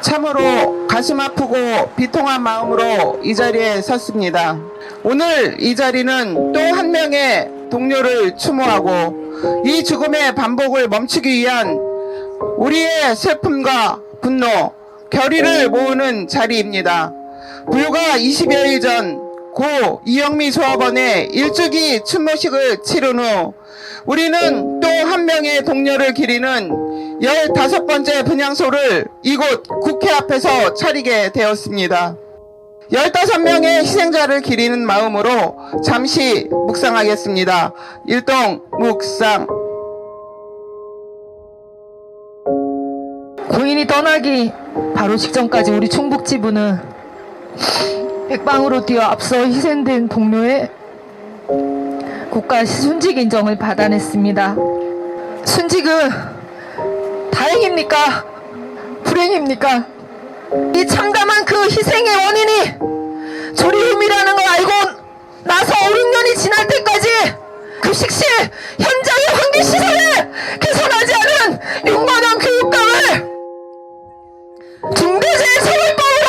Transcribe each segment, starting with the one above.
참으로 가슴 아프고 비통한 마음으로 이 자리에 섰습니다. 오늘 이 자리는 또 한 명의 동료를 추모하고 이 죽음의 반복을 멈추기 위한 우리의 슬픔과 분노, 결의를 모으는 자리입니다. 불과 20여일 전 고 이영미 조합원의 일주기 추모식을 치른 후 우리는 또 한 명의 동료를 기리는 15번째 분향소를 이곳 국회 앞에서 차리게 되었습니다. 15명의 희생자를 기리는 마음으로 잠시 묵상하겠습니다. 일동 묵상. 고인이 떠나기 바로 직전까지 우리 충북 지부는 백방으로 뛰어 앞서 희생된 동료의 국가 순직 인정을 받아냈습니다. 순직은 다행입니까? 불행입니까? 이 참담한 그 희생의 원인이 조리움이라는 걸 알고 나서 5, 6년이 지날 때까지 급식실 현장의 환기시설을 개선하지 않은 6만원 교육감을 중대재해처벌법으로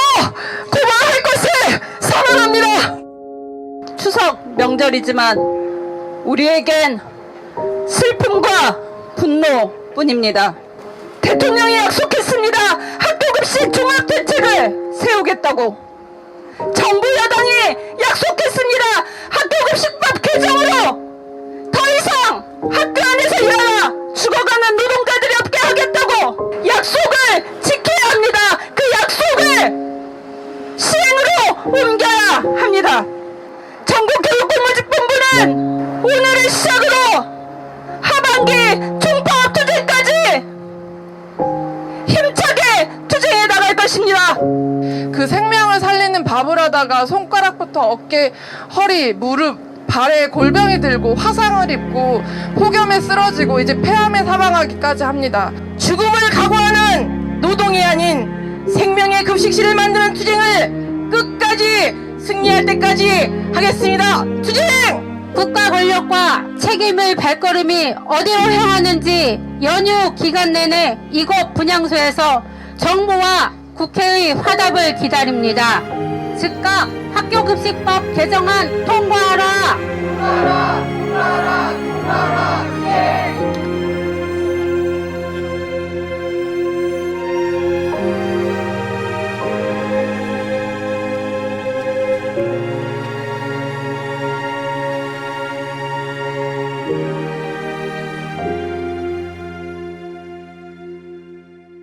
고발할 것을 선언합니다. 추석 명절이지만 우리에겐 슬픔과 분노뿐입니다. 대통령이 약속했습니다. 학교급식 종합대책을 세우겠다고. 정부 여당이 약속했습니다. 학교급식법 개정으로 더 이상 학교 안에서 일어나 죽어가는 노동자들이 없게 하겠다고 약속을 지켜야 합니다. 그 약속을 시행으로 옮겨야 합니다. 것입니다. 그 생명을 살리는 밥을 하다가 손가락부터 어깨, 허리, 무릎, 발에 골병이 들고 화상을 입고 폭염에 쓰러지고 이제 폐암에 사망하기까지 합니다. 죽음을 각오하는 노동이 아닌 생명의 급식실을 만드는 투쟁을 끝까지 승리할 때까지 하겠습니다. 투쟁! 국가 권력과 책임의 발걸음이 어디로 향하는지 연휴 기간 내내 이곳 분향소에서 정부와 국회의 화답을 기다립니다. 즉각 학교급식법 개정안 통과하라!